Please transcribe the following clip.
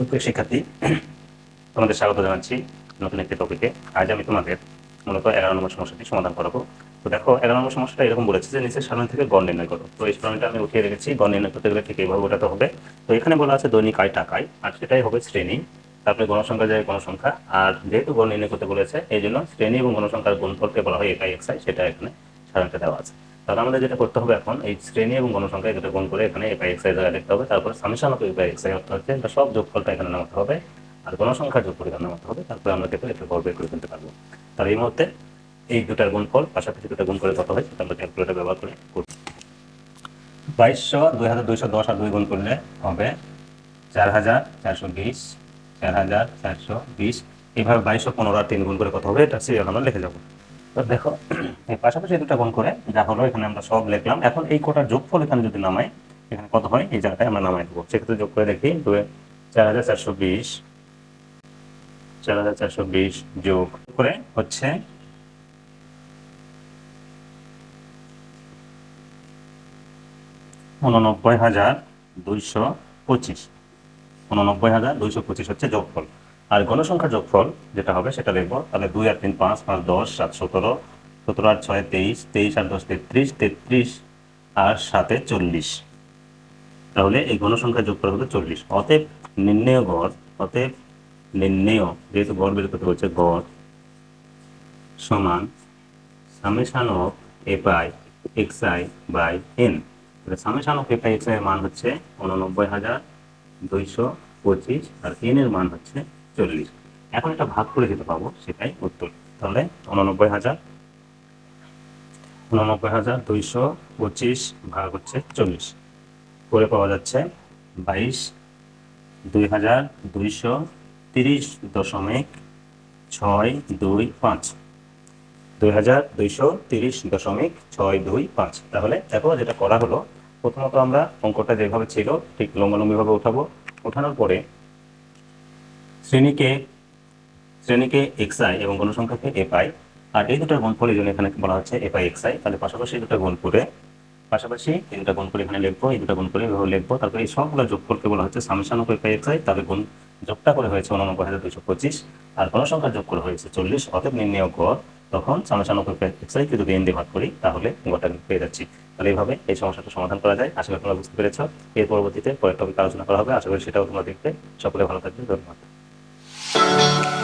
সুপ্রিয় শিক্ষার্থী, তোমাদের স্বাগত জানাচ্ছি নতুন একটি টপিকে আজ আমি তোমাদের মূলত এগারো নম্বর সমস্যাটি সমাধান করাবো। তো দেখো, এগারো নম্বর সমস্যাটা এরকম বলেছে যে নিচের সারণী থেকে গড় নির্ণয় করো। তো এই সারণীটা আমি উঠিয়ে রেখেছি, গড় নির্ণয় করতে গেলে ঠিক এইভাবে ওঠাতে হবে। তো এখানে বলা আছে দৈনিক আয় টাকায়, আর সেটাই হবে শ্রেণি, তারপরে গণসংখ্যা যায় গণসংখ্যা, আর যেহেতু গড় নির্ণয় করতে বলেছে, এই জন্য শ্রেণি এবং গণসংখ্যার গুণফলকে বলা হয় একাই এক্সাই সেটা এখানে সারণীটা দেওয়া আছে। তাহলে আমাদের যেটা করতে হবে এখন, এই শ্রেণি এবং গণসংখ্যা দুটো গুণ করে এখানে একাই এক্সাই জায়গায় লিখতে হবে। তারপর সামেশন অফ একাই এক্সাই অর্থ হচ্ছে এটা সব যোগফলটা এখানে নামাতে হবে আর গণসংখ্যার যোগ এখানে নামাতে হবে। তারপরে আমরা কিন্তু একটা গড় বের করে ফেলতে পারব। তার এই মুহূর্তে এই দুটার গুণফল, পাশাপাশি দুটা গুণ করে কত হয়, সেটা আমরা ক্যালকুলেটর ব্যবহার করে করব বাইশশো, দুই হাজার দুইশো দশ আর দুই গুণ করলে হবে চার হাজার চারশো বিশ, চার হাজার চারশো বিশ। এইভাবে বাইশশো পনেরো আর তিন গুণ করে কত হবে, এটা সিরিয়াল আমরা লিখে যাব। তো দেখো এই পাশাপাশি দুটা গুণ করে যা হলো, এখানে আমরা সব লিখলাম। এখন এই কোটার যোগফল এখানে যদি নামাই, এখানে কত হয়? এই জায়গাটায় আমরা নামাই দেবো। সেক্ষেত্রে যোগ করে দেখি, দুই, চার হাজার চারশো বিশ, চার হাজার চারশো বিশ যোগ করে হচ্ছে উননব্বই হাজার দুইশো পঁচিশ। উননব্বই হাজার দুইশো পঁচিশ হচ্ছে যোগফল। আর গণসংখ্যার যোগফল যেটা হবে, সেটা লিখব। তাহলে দুই আর তিন, পাঁচ পাঁচ, দশ, সাত, সতেরো। সতেরো আর ছয়, তেইশ। তেইশ আর দশ, তেত্রিশ। তেত্রিশ আর সাতে চল্লিশ। তাহলে এই গণসংখ্যার যোগফল হলো চল্লিশ। অতএব নির্ণেয় গড়, অতএব নির্ণেয়, যেহেতু গড় বের করতে হচ্ছে গড়, সমান summation of F I X I by N. Summation of F X I এর মান হচ্ছে উননব্বই হাজার দুইশো পঁচিশ। আর এন এর মান হচ্ছে চল্লিশ এখন এটা ভাগ করে যেতে পাবো সেটাই উত্তর। তাহলে উননব্বই হাজার উননব্বই হাজার দুইশো পঁচিশ ভাগ হচ্ছে চল্লিশ। করে পাওয়া যাচ্ছে বাইশ, দুই হাজার দুইশো তিরিশ দশমিক ছয় দুই পাঁচ। দুই হাজার দুইশো তিরিশ দশমিক ছয় দুই পাঁচ। তাহলে দেখো যেটা করা হলো, প্রথমত আমরা অঙ্কটা যেভাবে ছিল, ঠিক লম্বালম্বিভাবে উঠাবো। ওঠানোর পরে শ্রেণীকে শ্রেণীকে এক্স আই এবং গণসংখ্যাকে এফ আই আর এই দুটার গুণফল এই জন্য এখানে বলা হচ্ছে এফ আই এক্স আই তাহলে পাশাপাশি দুটা গুণ করে পাশাপাশি এই দুটা গুণ করে এখানে লিখব, এই দুটা গুণ করে এভাবে লিখব, তারপরে এই সবগুলো যোগফলকে বলা হচ্ছে সামসান অফ এক্স আই তাহলে গুণ, যোগটা করে হয়েছে উননব্বই হাজার দুইশো পঁচিশ, আর গণসংখ্যা যোগ করে হয়েছে চল্লিশ, অতএব নির্ণয় গড় তখন summation of F I X I কে যদি এন দিয়ে ভাগ করি, তাহলে কিন্তু পেয়ে যাচ্ছি। তাহলে এইভাবে এই সমস্যাটা সমাধান করা যায়। আশা করি তোমরা বুঝতে পেরেছ। এর পরবর্তীতে পরের টপিক আলোচনা করা হবে। আশা করি সেটাও তোমরা দেখতে। সকলে ভালো থাকবে ধন্যবাদ। Música